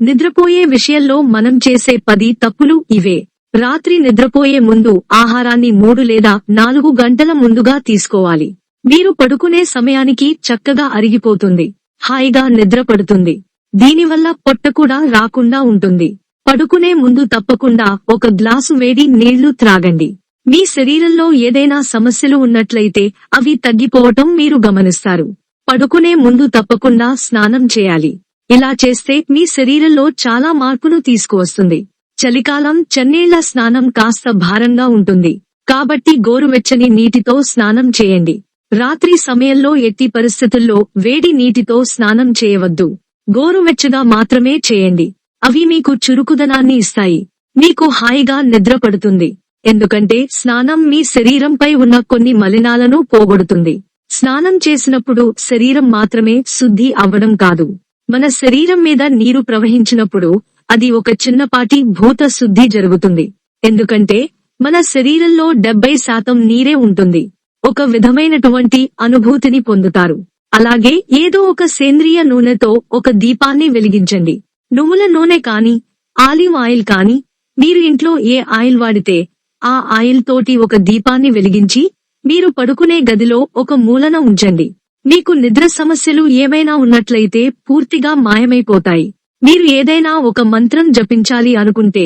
నిద్రపోయే విషయంలో మనం చేసే పది తప్పులు ఇవే. రాత్రి నిద్రపోయే ముందు ఆహారాన్ని మూడు లేదా నాలుగు గంటల ముందుగా తీసుకోవాలి. మీరు పడుకునే సమయానికి చక్కగా అరిగిపోతుంది. హాయిగా నిద్రపడుతుంది. దీనివల్ల పొట్ట కూడా రాకుండా ఉంటుంది. పడుకునే ముందు తప్పకుండా ఒక గ్లాసు వేడి నీళ్ళు త్రాగండి. మీ శరీరంలో ఏదైనా సమస్యలు ఉన్నట్లయితే అవి తగ్గిపోవటం మీరు గమనిస్తారు. పడుకునే ముందు తప్పకుండా స్నానం చేయాలి. ఇలా చేస్తే మీ శరీరంలో చాలా మార్పును తీసుకువస్తుంది. చలికాలం చన్నీళ్ళ స్నానం కాస్త భారంగా ఉంటుంది. కాబట్టి గోరువెచ్చని నీటితో స్నానం చేయండి. రాత్రి సమయంలో ఎట్టి పరిస్థితుల్లో వేడి నీటితో స్నానం చేయవద్దు. గోరువెచ్చగా మాత్రమే చేయండి. అవి మీకు చురుకుదనాన్ని ఇస్తాయి. మీకు హాయిగా నిద్ర పడుతుంది. ఎందుకంటే స్నానం మీ శరీరంపై ఉన్న కొన్ని మలినాలను పోగొడుతుంది. స్నానం చేసినప్పుడు శరీరం మాత్రమే శుద్ధి అవ్వడం కాదు. మన శరీరం మీద నీరు ప్రవహించినప్పుడు అది ఒక చిన్నపాటి భూత శుద్ధి జరుగుతుంది. ఎందుకంటే మన శరీరంలో డెబ్బై శాతం నీరే ఉంటుంది. ఒక విధమైనటువంటి అనుభూతిని పొందుతారు. అలాగే ఏదో ఒక సేంద్రియ నూనెతో ఒక దీపాన్ని వెలిగించండి. నువ్వుల నూనె కాని ఆలివ్ ఆయిల్ కాని మీరు ఇంట్లో ఏ ఆయిల్ వాడితే ఆ ఆయిల్ తోటి ఒక దీపాన్ని వెలిగించి మీరు పడుకునే గదిలో ఒక మూలన ఉంచండి. మీకు నిద్ర సమస్యలు ఏమైనా ఉన్నట్లయితే పూర్తిగా మాయమైపోతాయి. మీరు ఏదైనా ఒక మంత్రం జపించాలి అనుకుంటే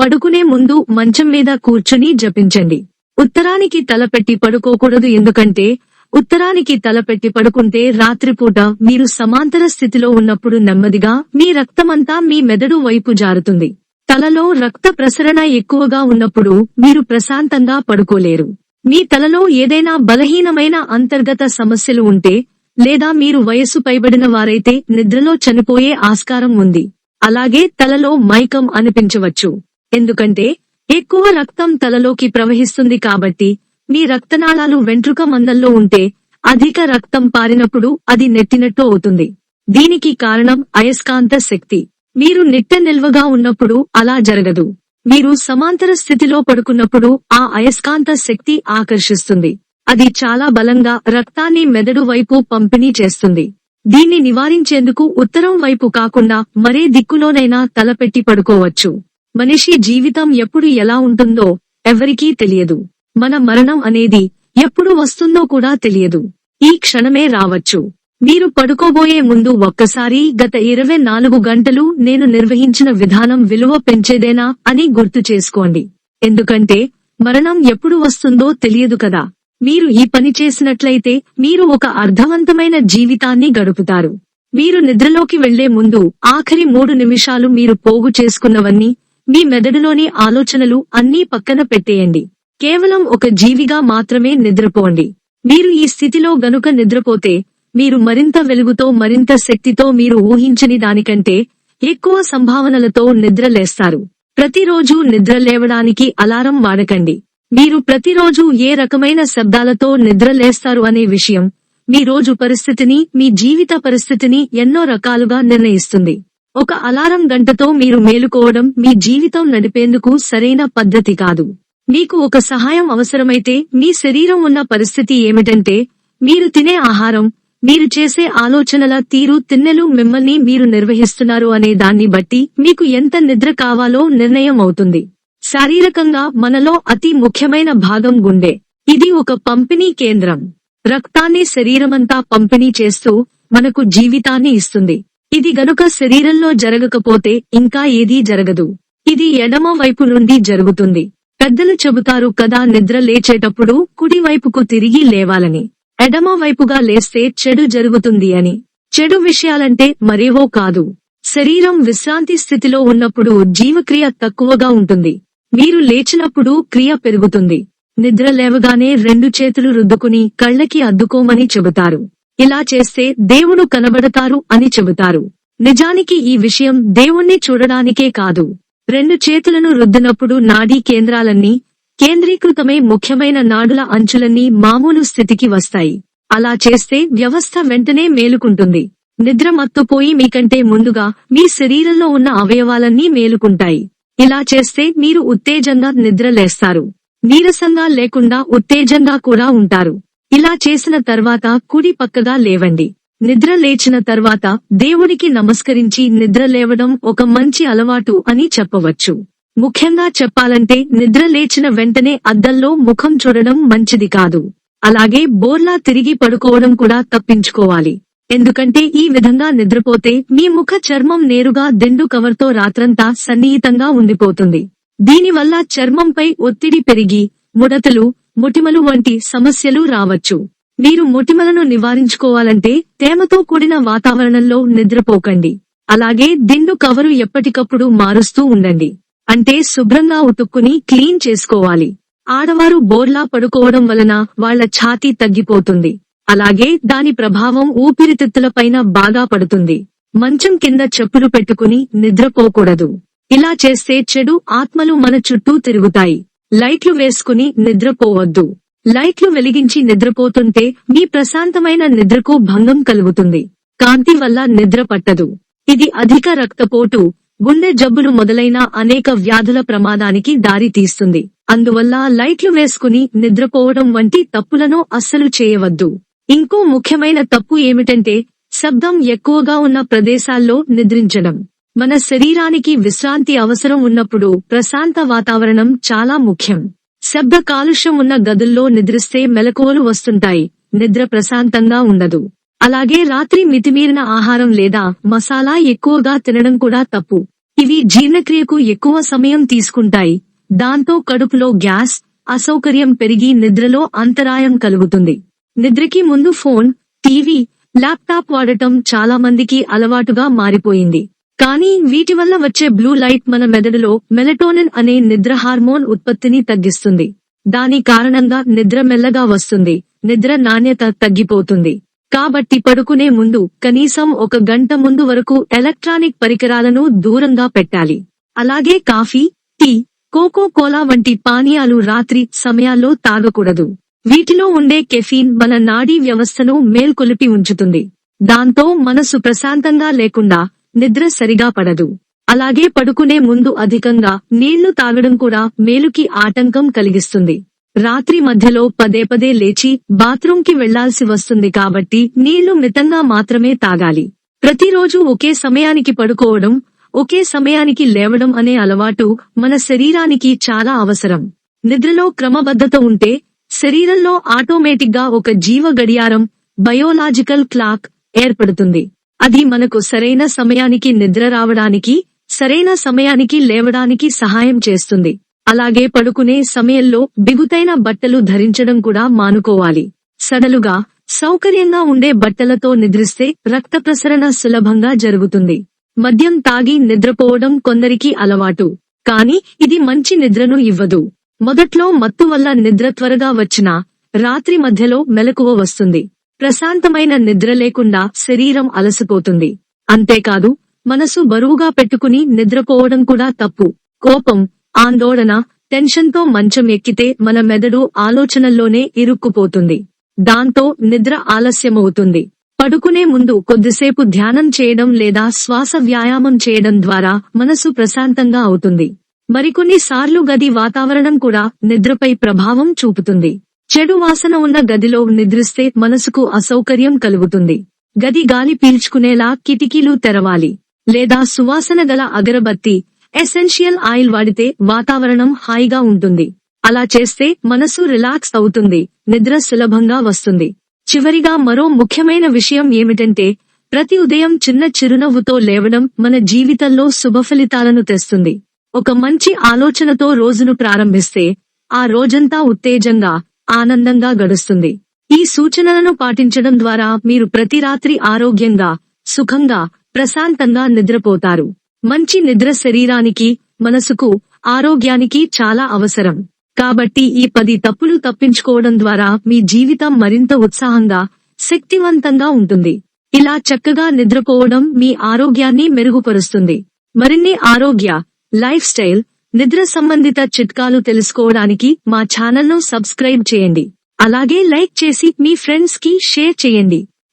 పడుకునే ముందు మంచం మీద కూర్చుని జపించండి. ఉత్తరానికి తలపెట్టి పడుకోకూడదు ఎందుకంటే ఉత్తరానికి తలపెట్టి పడుకుంటే రాత్రిపూట మీరు సమాంతర స్థితిలో ఉన్నప్పుడు నెమ్మదిగా మీ రక్తమంతా మీ మెదడు వైపు జారుతుంది. తలలో రక్త ప్రసరణ ఎక్కువగా ఉన్నప్పుడు మీరు ప్రశాంతంగా పడుకోలేరు. మీ తలలో ఏదైనా బలహీనమైన అంతర్గత సమస్యలు ఉంటే లేదా మీరు వయస్సు పైబడిన వారైతే నిద్రలో చనిపోయే ఆస్కారం ఉంది. అలాగే తలలో మైకం అనిపించవచ్చు. ఎందుకంటే ఎక్కువ రక్తం తలలోకి ప్రవహిస్తుంది కాబట్టి మీ రక్తనాళాలు వెంట్రుక మందల్లో ఉంటే అధిక రక్తం పారినప్పుడు అది నెట్టినట్టు అవుతుంది. దీనికి కారణం అయస్కాంత శక్తి. మీరు నిట్ట నిల్వగా ఉన్నప్పుడు అలా జరగదు. మీరు సమాంతర స్థితిలో పడుకున్నప్పుడు ఆ అయస్కాంత శక్తి ఆకర్షిస్తుంది. అది చాలా బలంగా రక్తాన్ని మెదడు వైపు పంపిణీ చేస్తుంది. దీన్ని నివారించేందుకు ఉత్తరం వైపు కాకుండా మరే దిక్కులోనైనా తలపెట్టి పడుకోవచ్చు. మనిషి జీవితం ఎప్పుడు ఎలా ఉంటుందో ఎవరికీ తెలియదు. మన మరణం అనేది ఎప్పుడు వస్తుందో కూడా తెలియదు. ఈ క్షణమే రావచ్చు. మీరు పడుకోబోయే ముందు ఒక్కసారి గత ఇరవై నాలుగు గంటలు నేను నిర్వహించిన విధానం విలువ పెంచేదేనా అని గుర్తు చేసుకోండి. ఎందుకంటే మరణం ఎప్పుడు వస్తుందో తెలియదు కదా. మీరు ఈ పని చేసినట్లయితే మీరు ఒక అర్థవంతమైన జీవితాన్ని గడుపుతారు. మీరు నిద్రలోకి వెళ్ళే ముందు ఆఖరి మూడు నిమిషాలు మీరు పోగు చేసుకున్నవన్నీ మీ మెదడులోని ఆలోచనలు అన్నీ పక్కన పెట్టేయండి. కేవలం ఒక జీవిగా మాత్రమే నిద్రపోండి. మీరు ఈ స్థితిలో గనుక నిద్రపోతే మీరు మరింత వెలుగుతో మరింత శక్తితో మీరు ఊహించని దానికంటే ఎక్కువ సంభావనలతో నిద్రలేస్తారు ప్రతిరోజు నిద్ర లేవడానికి అలారం వాడకండి. మీరు ప్రతిరోజు ఏ రకమైన శబ్దాలతో నిద్ర లేస్తారు అనే విషయం మీ రోజు పరిస్థితిని మీ జీవిత పరిస్థితిని ఎన్నో రకాలుగా నిర్ణయిస్తుంది. ఒక అలారం గంటతో మీరు మేలుకోవడం మీ జీవితం నడిపేందుకు సరైన పద్ధతి కాదు. మీకు ఒక సహాయం అవసరమైతే మీ శరీరం ఉన్న పరిస్థితి ఏమిటంటే మీరు తినే ఆహారం మీరు చేసే ఆలోచనల తీరు తిన్నెలు మిమ్మల్ని మీరు నిర్వహిస్తున్నారు అనే దాన్ని బట్టి మీకు ఎంత నిద్ర కావాలో నిర్ణయం అవుతుంది. శారీరకంగా మనలో అతి ముఖ్యమైన భాగం గుండె. ఇది ఒక పంపిణీ కేంద్రం. రక్తాన్ని శరీరమంతా పంపిణీ చేస్తూ మనకు జీవితాన్ని ఇస్తుంది. ఇది గనుక శరీరంలో జరగకపోతే ఇంకా ఏదీ జరగదు. ఇది ఎడమ వైపు నుండి జరుగుతుంది. పెద్దలు చెబుతారు కదా నిద్ర లేచేటప్పుడు కుడివైపుకు తిరిగి లేవాలని. ఎడమవైపుగా లేస్తే చెడు జరుగుతుంది అని. చెడు విషయాలంటే మరేవో కాదు. శరీరం విశ్రాంతి స్థితిలో ఉన్నప్పుడు జీవక్రియ తక్కువగా ఉంటుంది. మీరు లేచినప్పుడు క్రియ పెరుగుతుంది. నిద్ర లేవగానే రెండు చేతులు రుద్దుకుని కళ్ళకి అద్దుకోమని చెబుతారు. ఇలా చేస్తే దేవుడు కనబడతారు అని చెబుతారు. నిజానికి ఈ విషయం దేవుణ్ణి చూడడానికే కాదు. రెండు చేతులను రుద్దినప్పుడు నాడీ కేంద్రాలన్నీ కేంద్రీకృతమై ముఖ్యమైన నాడుల అంచులన్నీ మామూలు స్థితికి వస్తాయి. అలా చేస్తే వ్యవస్థ వెంటనే మేలుకుంటుంది. నిద్ర మత్తుపోయి మీకంటే ముందుగా మీ శరీరంలో ఉన్న అవయవాలన్నీ మేలుకుంటాయి. ఇలా చేస్తే మీరు ఉత్తేజంగా నిద్ర లేస్తారు. నీరసంగా లేకుండా ఉత్తేజంగా కూడా ఉంటారు. ఇలా చేసిన తర్వాత కుడి పక్కగా లేవండి. నిద్ర లేచిన తర్వాత దేవుడికి నమస్కరించి నిద్ర లేవడం ఒక మంచి అలవాటు అని చెప్పవచ్చు. ముఖ్యంగా చెప్పాలంటే నిద్ర లేచిన వెంటనే అద్దంలో ముఖం చూడడం మంచిది కాదు. అలాగే బోర్లా తిరిగి పడుకోవడం కూడా తప్పించుకోవాలి. ఎందుకంటే ఈ విధంగా నిద్రపోతే మీ ముఖ చర్మం నేరుగా దిండు కవర్తో రాత్రంతా సన్నిహితంగా ఉండిపోతుంది. దీనివల్ల చర్మంపై ఒత్తిడి పెరిగి ముడతలు ముటిమలు వంటి సమస్యలు రావచ్చు. మీరు ముటిమలను నివారించుకోవాలంటే తేమతో కూడిన వాతావరణంలో నిద్రపోకండి. అలాగే దిండు కవరు ఎప్పటికప్పుడు మారుస్తూ ఉండండి. అంటే శుభ్రంగా ఉతుక్కుని క్లీన్ చేసుకోవాలి. ఆడవారు బోర్లా పడుకోవడం వలన వాళ్ళ ఛాతీ తగ్గిపోతుంది. అలాగే దాని ప్రభావం ఊపిరితిత్తులపైన బాగా పడుతుంది. మంచం కింద చెప్పులు పెట్టుకుని నిద్రపోకూడదు. ఇలా చేస్తే చెడు ఆత్మలు మన చుట్టూ తిరుగుతాయి. లైట్లు వేసుకుని నిద్రపోవద్దు. లైట్లు వెలిగించి నిద్రపోతుంటే మీ ప్రశాంతమైన నిద్రకు భంగం కలుగుతుంది. కాంతి వల్ల నిద్ర పట్టదు. ఇది అధిక రక్తపోటు గుండె జబ్బులు మొదలైన అనేక వ్యాధుల ప్రమాదానికి దారి తీస్తుంది. అందువల్ల లైట్లు వేసుకుని నిద్రపోవడం వంటి తప్పులను అస్సలు చేయవద్దు. ఇంకో ముఖ్యమైన తప్పు ఏమిటంటే శబ్దం ఎక్కువగా ఉన్న ప్రదేశాల్లో నిద్రించడం. మన శరీరానికి విశ్రాంతి అవసరం ఉన్నప్పుడు ప్రశాంత వాతావరణం చాలా ముఖ్యం. శబ్ద కాలుష్యం ఉన్న గదుల్లో నిద్రిస్తే మెలకువలు వస్తుంటాయి. నిద్ర ప్రశాంతంగా ఉండదు. అలాగే రాత్రి మితిమీరిన ఆహారం లేదా మసాలా ఎక్కువగా తినడం కూడా తప్పు. ఇవి జీర్ణక్రియకు ఎక్కువ సమయం తీసుకుంటాయి. దాంతో కడుపులో గ్యాస్ అసౌకర్యం పెరిగి నిద్రలో అంతరాయం కలుగుతుంది. నిద్రకి ముందు ఫోన్ టీవీ ల్యాప్టాప్ వాడటం చాలా మందికి అలవాటుగా మారిపోయింది. కానీ వీటి వల్ల వచ్చే బ్లూ లైట్ మన మెదడులో మెలటోనిన్ అనే నిద్ర హార్మోన్ ఉత్పత్తిని తగ్గిస్తుంది. దాని కారణంగా నిద్ర మెల్లగా వస్తుంది. నిద్ర నాణ్యత తగ్గిపోతుంది. కాబట్టి పడుకునే ముందు కనీసం ఒక గంట ముందు వరకు ఎలక్ట్రానిక్ పరికరాలను దూరంగా పెట్టాలి. అలాగే కాఫీ టీ కోకో కోలా వంటి పానీయాలు రాత్రి సమయాల్లో తాగకూడదు. వీటిలో ఉండే కెఫీన్ మన నాడీ వ్యవస్థను మేల్కొలిపి ఉంచుతుంది. దాంతో మనసు ప్రశాంతంగా లేకుండా నిద్ర సరిగా పడదు. అలాగే పడుకునే ముందు అధికంగా నీళ్ళు తాగడం కూడా మేలుకి ఆటంకం కలిగిస్తుంది. రాత్రి మధ్యలో పదే పదే లేచి బాత్రూంకి వెళ్ళాల్సి వస్తుంది కాబట్టి నీళ్ళు మితంగా మాత్రమే తాగాలి. ప్రతిరోజు ఒకే సమయానికి పడుకోవడం ఒకే సమయానికి లేవడం అనే అలవాటు మన శరీరానికి చాలా అవసరం. నిద్రలో క్రమబద్ధత ఉంటే శరీరంలో ఆటోమేటిక్గా ఒక జీవ గడియారం బయోలాజికల్ క్లాక్ ఏర్పడుతుంది. అది మనకు సరైన సమయానికి నిద్ర రావడానికి సరైన సమయానికి లేవడానికి సహాయం చేస్తుంది. అలాగే పడుకునే సమయంలో బిగుతైన బట్టలు ధరించడం కూడా మానుకోవాలి. సడలుగా సౌకర్యంగా ఉండే బట్టలతో నిద్రిస్తే రక్త ప్రసరణ సులభంగా జరుగుతుంది. మద్యం తాగి నిద్రపోవడం కొందరికి అలవాటు. కాని ఇది మంచి నిద్రను ఇవ్వదు. మొదట్లో మత్తు వల్ల నిద్ర త్వరగా వచ్చినా రాత్రి మధ్యలో మెలకువ వస్తుంది. ప్రశాంతమైన నిద్ర లేకుండా శరీరం అలసిపోతుంది. అంతేకాదు మనసు బరువుగా పెట్టుకుని నిద్రపోవడం కూడా తప్పు. కోపం ఆందోళన టెన్షన్తో మంచం ఎక్కితే మన మెదడు ఆలోచనల్లోనే ఇరుక్కుపోతుంది. దాంతో నిద్ర ఆలస్యమవుతుంది. పడుకునే ముందు కొద్దిసేపు ధ్యానం చేయడం లేదా శ్వాస వ్యాయామం చేయడం ద్వారా మనసు ప్రశాంతంగా అవుతుంది. మరికొన్ని సార్లు గది వాతావరణం కూడా నిద్రపై ప్రభావం చూపుతుంది. చెడు వాసన ఉన్న గదిలో నిద్రిస్తే మనసుకు అసౌకర్యం కలుగుతుంది. గది గాలి పీల్చుకునేలా కిటికీలు తెరవాలి. లేదా సువాసన గల అగరబత్తి ఎసెన్షియల్ ఆయిల్ వాడితే వాతావరణం హాయిగా ఉంటుంది. అలా చేస్తే మనసు రిలాక్స్ అవుతుంది నిద్ర సులభంగా వస్తుంది. చివరిగా మరో ముఖ్యమైన విషయం ఏమిటంటే ప్రతి ఉదయం చిన్న చిరునవ్వుతో లేవడం మన జీవితంలో శుభ ఫలితాలను తెస్తుంది. ఒక మంచి ఆలోచనతో రోజును ప్రారంభిస్తే ఆ రోజంతా ఉత్తేజంగా ఆనందంగా గడుస్తుంది. ఈ సూచనలను పాటించడం ద్వారా మీరు ప్రతి రాత్రి ఆరోగ్యంగా సుఖంగా ప్రశాంతంగా నిద్రపోతారు. మంచి నిద్ర శరీరానికి మనసుకు ఆరోగ్యానికి చాలా అవసరం. కాబట్టి ఈ పది తప్పులు తప్పించుకోవడం ద్వారా మీ జీవితం మరింత ఉత్సాహంగా శక్తివంతంగా ఉంటుంది. ఇలా చక్కగా నిద్రపోవడం మీ ఆరోగ్యాన్ని మెరుగుపరుస్తుంది. మరిన్ని ఆరోగ్య లైఫ్ స్టైల్ నిద్ర సంబంధిత చిట్కాలు తెలుసుకోవడానికి మా ఛానల్ను సబ్స్క్రైబ్ చేయండి. అలాగే లైక్ చేసి మీ ఫ్రెండ్స్కి షేర్ చేయండి.